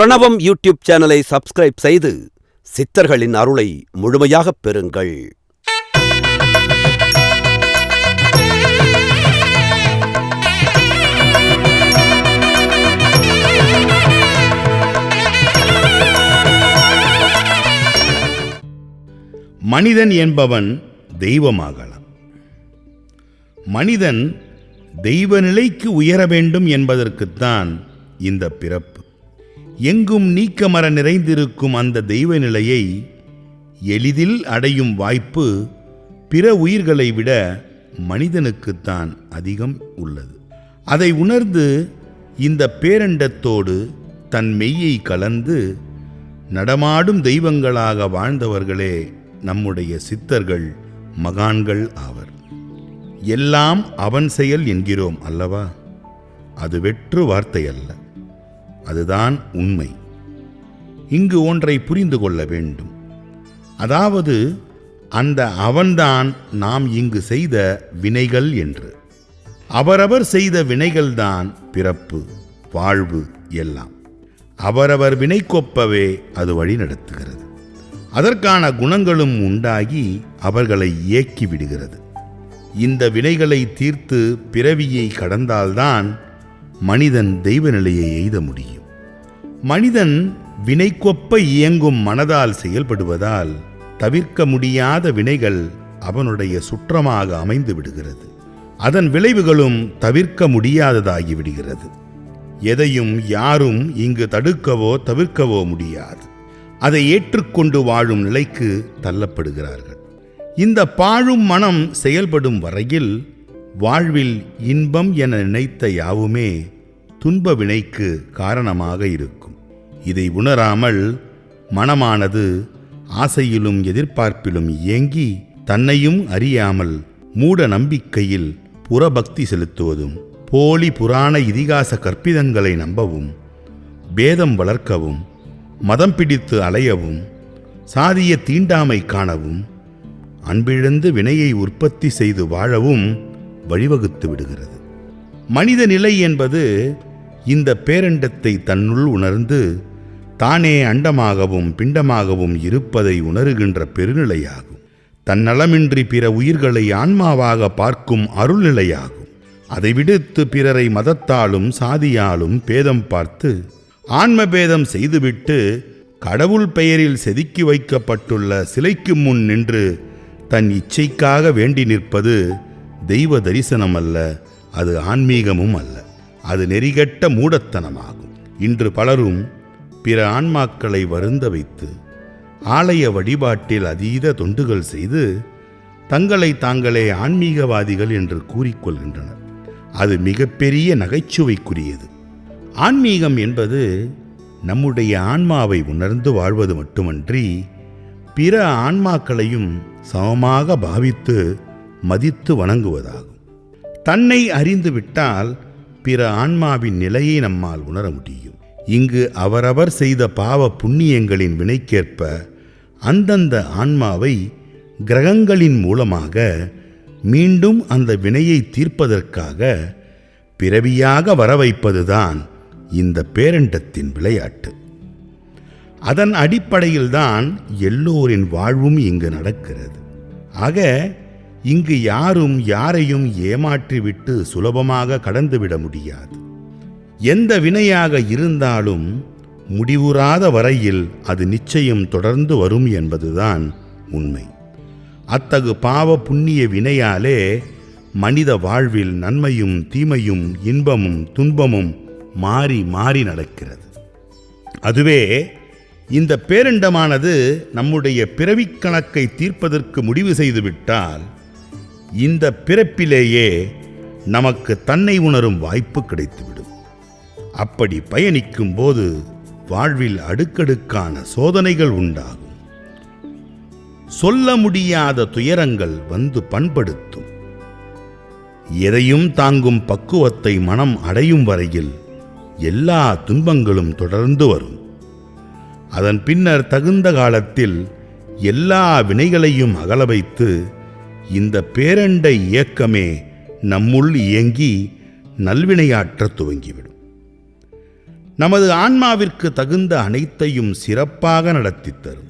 பிரணவம் யூடியூப் சேனலை சப்ஸ்கிரைப் செய்து சித்தர்களின் அருளை முழுமையாகப் பெறுங்கள். மனிதன் என்பவன் தெய்வமாகலாம். மனிதன் தெய்வ நிலைக்கு உயர வேண்டும் என்பதற்குத்தான் இந்த பிறப்பு. எங்கும் நீக்கமர நிறைந்திருக்கும் அந்த தெய்வ நிலையை எளிதில் அடையும் வாய்ப்பு பிற உயிர்களை விட மனிதனுக்குத்தான் அதிகம் உள்ளது. அதை உணர்ந்து இந்த பேரண்டத்தோடு தன் மெய்யை கலந்து நடமாடும் தெய்வங்களாக வாழ்ந்தவர்களே நம்முடைய சித்தர்கள் மகான்கள் ஆவர். எல்லாம் அவன் செயல் என்கிறோம் அல்லவா? அது வெற்று வார்த்தை அல்ல அதுதான் உண்மை. இங்கு ஒன்றை புரிந்து கொள்ள வேண்டும். அதாவது அந்த அவன்தான் நாம் இங்கு செய்த வினைகள் என்று. அவரவர் செய்த வினைகள்தான் பிறப்பு வாழ்வு எல்லாம். அவரவர் வினைக்கொப்பவே அது வழி நடத்துகிறது. அதற்கான குணங்களும் உண்டாகி அவர்களை இயக்கி விடுகிறது. இந்த வினைகளை தீர்த்து பிறவியை கடந்தால்தான் மனிதன் தெய்வ நிலையை எய்த முடியும். மனிதன் வினைக்கொப்ப இயங்கும் மனதால் செயல்படுவதால் தவிர்க்க முடியாத வினைகள் அவனுடைய சுற்றமாக அமைந்து விடுகிறது. அதன் விளைவுகளும் தவிர்க்க முடியாததாகி விடுகிறது. எதையும் யாரும் இங்கு தடுக்கவோ தவிர்க்கவோ முடியாது. அதை ஏற்றுக்கொண்டு வாழும் நிலைக்கு தள்ளப்படுகிறார்கள். இந்த பாழும் மனம் செயல்படும் வரையில் வாழ்வில் இன்பம் என நினைத்த யாவுமே துன்ப வினைக்கு காரணமாக இருக்கும். இதை உணராமல் மனமானது ஆசையிலும் எதிர்பார்ப்பிலும் இயங்கி தன்னையும் அறியாமல் மூட நம்பிக்கையில் புறபக்தி செலுத்துவதும் போலி புராண இதிகாச கற்பிதங்களை நம்பவும் பேதம் வளர்க்கவும் மதம் பிடித்து அலையவும் சாதிய தீண்டாமை காணவும் அன்பிழந்து வினையை உற்பத்தி செய்து வாழவும் வழிவகுத்து விடுகிறது. மனித நிலை என்பது இந்த பேரண்டத்தை தன்னுள் உணர்ந்து தானே அண்டமாகவும் பிண்டமாகவும் இருப்பதை உணருகின்ற பெருநிலையாகும். தன்னலமின்றி பிற உயிர்களை ஆன்மாவாக பார்க்கும் அருள்நிலையாகும். அதை விடுத்து பிறரை மதத்தாலும் சாதியாலும் பேதம் பார்த்து ஆன்ம பேதம் செய்துவிட்டு கடவுள் பெயரில் செதுக்கி வைக்கப்பட்டுள்ள சிலைக்கு முன் நின்று தன் இச்சைக்காக வேண்டி நிற்பது தெய்வ தரிசனம் அல்ல அது ஆன்மீகமும் அல்ல. அது நெறிகட்ட மூடத்தனமாகும். இன்று பலரும் பிற ஆன்மாக்களை வருந்த வைத்து ஆலய வழிபாட்டில் அதீத தொண்டுகள் செய்து தங்களை தாங்களே ஆன்மீகவாதிகள் என்று கூறிக்கொள்கின்றனர் அது மிகப்பெரிய நகைச்சுவைக்குரியது. ஆன்மீகம் என்பது நம்முடைய ஆன்மாவை உணர்ந்து வாழ்வது மட்டுமன்றி பிற ஆன்மாக்களையும் சமமாக பாவித்து மதித்து வணங்குவதாகும். தன்னை அறிந்துவிட்டால் பிற ஆன்மாவின் நிலையை நம்மால் உணர முடியும். இங்கு அவரவர் செய்த பாவ புண்ணியங்களின் வினைக்கேற்ப அந்தந்த ஆன்மாவை கிரகங்களின் மூலமாக மீண்டும் அந்த வினையை தீர்ப்பதற்காக பிறவியாக வர வைப்பதுதான் இந்த பேரண்டத்தின் விளையாட்டு. அதன் அடிப்படையில்தான் எல்லோரின் வாழ்வும் இங்கு நடக்கிறது. ஆக இங்கு யாரும் யாரையும் ஏமாற்றிவிட்டு சுலபமாக கடந்துவிட முடியாது. எந்த வினையாக இருந்தாலும் முடிவுறாத வரையில் அது நிச்சயம் தொடர்ந்து வரும் என்பதுதான் உண்மை. அத்தகு பாவ புண்ணிய வினையாலே மனித வாழ்வில் நன்மையும் தீமையும் இன்பமும் துன்பமும் மாறி மாறி நடக்கிறது. அதுவே இந்த பேரண்டமானது நம்முடைய பிறவிக் கணக்கை தீர்ப்பதற்கு முடிவு செய்துவிட்டால் இந்த பிறப்பிலேயே நமக்கு தன்னை உணரும் வாய்ப்பு கிடைத்துவிடும். அப்படி பயணிக்கும் போது வாழ்வில் அடுக்கடுக்கான சோதனைகள் உண்டாகும். சொல்ல முடியாத துயரங்கள் வந்து பண்படுத்தும். எதையும் தாங்கும் பக்குவத்தை மனம் அடையும் வரையில் எல்லா துன்பங்களும் தொடர்ந்து வரும். அதன் பின்னர் தகுந்த காலத்தில் எல்லா வினைகளையும் அகல வைத்து இந்த பேரண்ட இயக்கமே நம்முள் இயங்கி நல்வினையாற்றத் துவங்கிவிடும். நமது ஆன்மாவிற்கு தகுந்த அனைத்தையும் சிறப்பாக நடத்தி தரும்.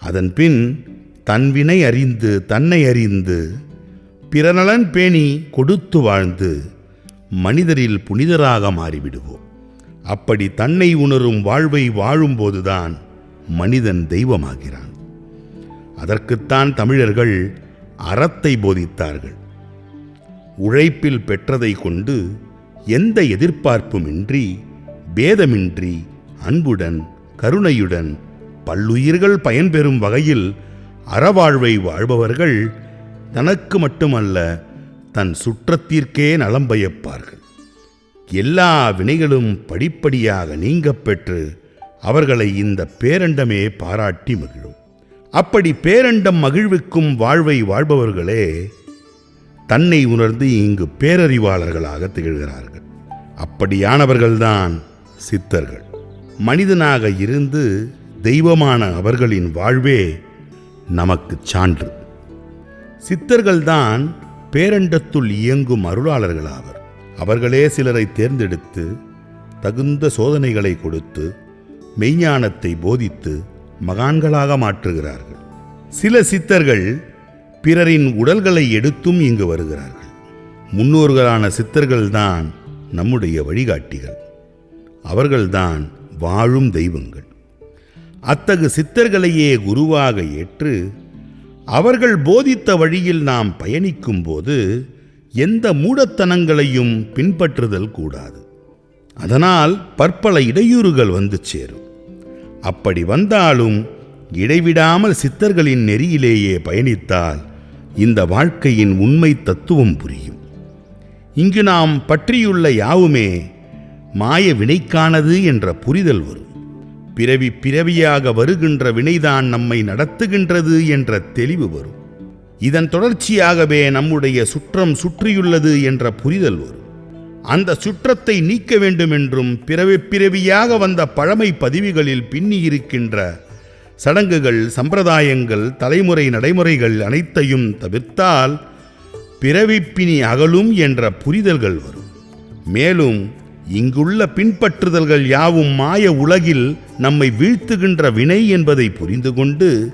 அதன்பின் தன்வினை அறிந்து தன்னை அறிந்து பிறநலன் பேணி கொடுத்து வாழ்ந்து மனிதரில் புனிதராக மாறிவிடுவோம். அப்படி தன்னை உணரும் வாழ்வை வாழும்போதுதான் மனிதன் தெய்வமாகிறான். அதற்குத்தான் தமிழர்கள் அறத்தை போதித்தார்கள். உழைப்பில் பெற்றதை கொண்டு எந்த எதிர்பார்ப்புமின்றி பேதமின்றி அன்புடன் கருணையுடன் பல்லுயிர்கள் பயன்பெறும் வகையில் அறவாழ்வை வாழ்பவர்கள் தனக்கு மட்டுமல்ல தன் சுற்றத்திற்கே நலம் பயப்பார்கள். எல்லா வினைகளும் படிப்படியாக நீங்கப் பெற்று அவர்களை இந்த பேரண்டமே பாராட்டி மகிழும். அப்படி பேரண்டம் மகிழ்விக்கும் வாழ்வை வாழ்பவர்களே தன்னை உணர்ந்து இங்கு பேரறிவாளர்களாக திகழ்கிறார்கள். அப்படியானவர்கள்தான் சித்தர்கள். மனிதனாக இருந்து தெய்வமான அவர்களின் வாழ்வே நமக்கு சான்று. சித்தர்கள்தான் பேரண்டத்துள் இயங்கும் அருளாளர்களாவர். அவர்களே சிலரை தேர்ந்தெடுத்து தகுந்த சோதனைகளை கொடுத்து மெய்ஞானத்தை போதித்து மகான்களாக மாற்றுகிறார்கள். சில சித்தர்கள் பிறரின் உடல்களை எடுத்தும் இங்கு வருகிறார்கள். முன்னோர்களான சித்தர்கள்தான் நம்முடைய வழிகாட்டிகள். அவர்கள்தான் வாழும் தெய்வங்கள். அத்தகு சித்தர்களையே குருவாக ஏற்று அவர்கள் போதித்த வழியில் நாம் பயணிக்கும்போது எந்த மூடத்தனங்களையும் பின்பற்றுதல் கூடாது. அதனால் பற்பல இடையூறுகள் வந்து சேரும். அப்படி வந்தாலும் இடைவிடாமல் சித்தர்களின் நெறியிலேயே பயணித்தால் இந்த வாழ்க்கையின் உண்மை தத்துவம் புரியும். இங்கு நாம் பற்றியுள்ள யாவுமே மாய வினைக்கானது என்ற புரிதல் வரும். பிறவி பிறவியாக வருகின்ற வினைதான் நம்மை நடத்துகின்றது என்ற தெளிவு வரும். இதன் தொடர்ச்சியாகவே நம்முடைய சுற்றம் சுற்றியுள்ளது என்ற புரிதல் வரும். அந்த சுற்றத்தை நீக்க வேண்டும் என்றும் பிறவி பிறவியாக வந்த பழமை பதிவுகளில் பின்னி இருக்கின்ற சடங்குகள் சம்பிரதாயங்கள் தலைமுறை நடைமுறைகள் அனைத்தையும் தவிர்த்தால் பிறவிப்பினி அகலும் என்ற புரிதல்கள் வரும். மேலும் இங்குள்ள பின்பற்றுதல்கள் யாவும் மாய உலகில் நம்மை வீழ்த்துகின்ற வினை என்பதை புரிந்து கொண்டு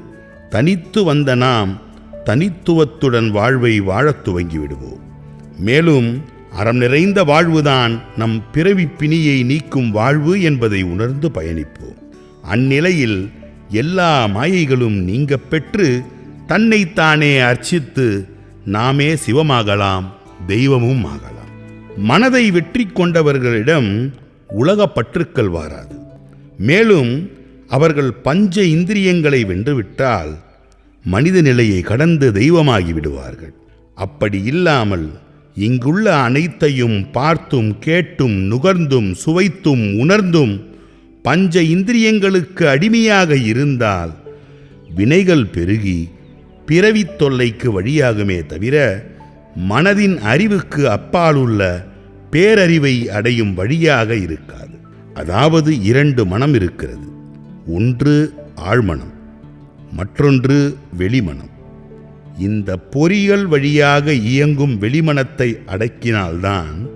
தனித்து வந்த நாம் தனித்துவத்துடன் வாழ்வை வாழத் துவங்கிவிடுவோம். மேலும் அறம் நிறைந்த வாழ்வுதான் நம் பிறவி பிணியை நீக்கும் வாழ்வு என்பதை உணர்ந்து பயணிப்போம். அந்நிலையில் எல்லா மாயைகளும் நீங்கப் பெற்று தன்னைத்தானே அர்ச்சித்து நாமே சிவமாகலாம் தெய்வமும் ஆகலாம். மனதை வெற்றி கொண்டவர்களிடம் உலகப் பற்றுக்கள் வாராது. மேலும் அவர்கள் பஞ்ச இந்திரியங்களை வென்றுவிட்டால் மனித நிலையை கடந்து தெய்வமாகி விடுவார்கள். அப்படி இல்லாமல் இங்குள்ள அனைத்தையும் பார்த்தும் கேட்டும் நுகர்ந்தும் சுவைத்தும் உணர்ந்தும் பஞ்ச இந்திரியங்களுக்கு அடிமையாக இருந்தால் வினைகள் பெருகி பிறவித் தொல்லைக்கு வழியாகுமே தவிர மனதின் அறிவுக்கு அப்பாலுள்ள பேரறிவை அடையும் வழியாக இருக்காது. அதாவது இரண்டு மனம் இருக்கிறது. ஒன்று ஆழ்மனம் மற்றொன்று வெளிமனம். இந்த பொறிகள் வழியாக இயங்கும் வெளிமனத்தை அடக்கினால்தான்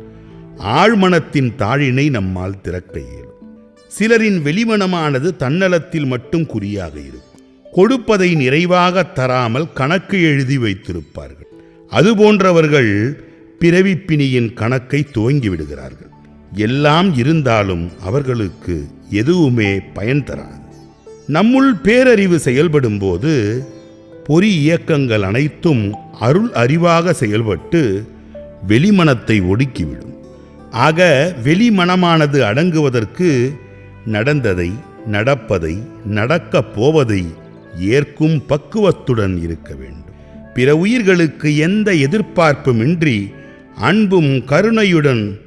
ஆழ்மனத்தின் தாழினை நம்மால் திறக்க இயலும். சிலரின் வெளிமனமானது தன்னலத்தில் மட்டும் குறியாக இருக்கும். கொடுப்பதை நிறைவாக தராமல் கணக்கு எழுதி வைத்திருப்பார்கள். அதுபோன்றவர்கள் பிறவிப்பிணியின் கணக்கை துவங்கிவிடுகிறார்கள் எல்லாம் இருந்தாலும் அவர்களுக்கு எதுவுமே பயன் தராது. நம்முள் பேரறிவு செயல்படும்போது பொறி இயக்கங்கள் அனைத்தும் அருள் அறிவாக செயல்பட்டு வெளிமனத்தை ஒடுக்கிவிடும். ஆக வெளிமனமானது அடங்குவதற்கு நடந்ததை நடப்பதை நடக்கப் போவதை ஏற்கும் பக்குவத்துடன் இருக்க வேண்டும். பிற உயிர்களுக்கு எந்த எதிர்பார்ப்புமின்றி அன்பும் கருணையுடன்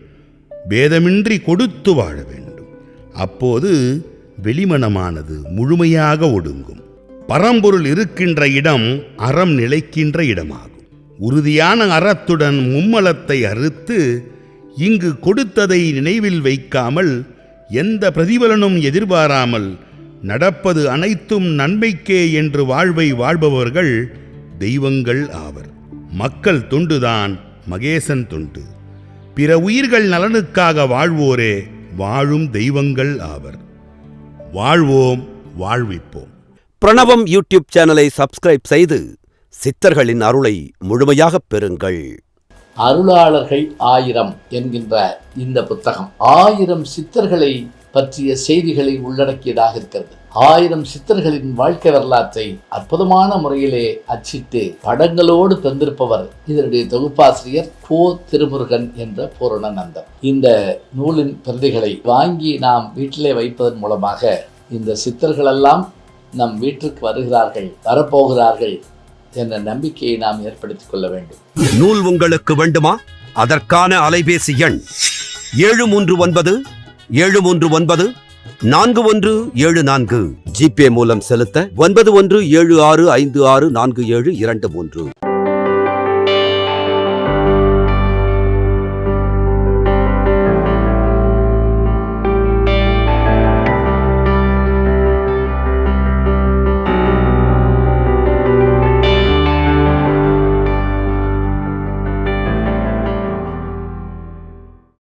பேதமின்றி கொடுத்து வாழ வேண்டும். அப்போது வெளிமனமானது முழுமையாக ஒடுங்கும். பரம்பொருள் இருக்கின்ற இடம் அறம் நிலைக்கின்ற இடமாகும். உறுதியான அறத்துடன் மும்மலத்தை அறுத்து இங்கு கொடுத்ததை நினைவில் வைக்காமல் எந்த பிரதிபலனும் எதிர்பாராமல் நடப்பது அனைத்தும் நன்மைக்கே என்று வாழ்வை வாழ்பவர்கள் தெய்வங்கள் ஆவர். மக்கள் தொண்டுதான் மகேசன் தொண்டு. பிற உயிர்கள் நலனுக்காக வாழ்வோரே வாழும் தெய்வங்கள் ஆவர். வாழ்வோம் வாழ்விப்போம். பிரணவம் யூடியூப் சேனலை சப்ஸ்கிரைப் செய்து சித்தர்களின் அருளை முழுமையாகப் பெறுங்கள். அருளாளர்கள் ஆயிரம் என்கின்ற இந்த புத்தகம் ஆயிரம் சித்தர்களை பற்றிய செய்திகளை உள்ளடக்கியதாக இருக்கிறது. ஆயிரம் சித்தர்களின் வாழ்க்கை வரலாற்றை அற்புதமான முறையிலே அச்சிட்டு படங்களோடு தந்திருப்பவர் இதனுடைய தொகுப்பாசிரியர் கோ திருமுருகன் என்ற பூரணநந்தன். இந்த நூலின் பிரதிகளை வாங்கி நாம் வீட்டிலே வைப்பதன் மூலமாக இந்த சித்தர்களெல்லாம் நம் வீட்டிற்கு வருகிறார்கள் வரப்போகிறார்கள் என்ற நம்பிக்கையை நாம் ஏற்படுத்திக் கொள்ள வேண்டும். நூல் உங்களுக்கு வேண்டுமா? அதற்கான அலைபேசி எண் ஏழு மூன்று ஒன்பது ஏழு மூன்று ஒன்பது நான்கு ஒன்று ஏழு நான்கு. ஜிபே மூலம் செலுத்த ஒன்பது ஒன்று ஏழு ஆறு ஐந்து ஆறு நான்கு ஏழு இரண்டு மூன்று.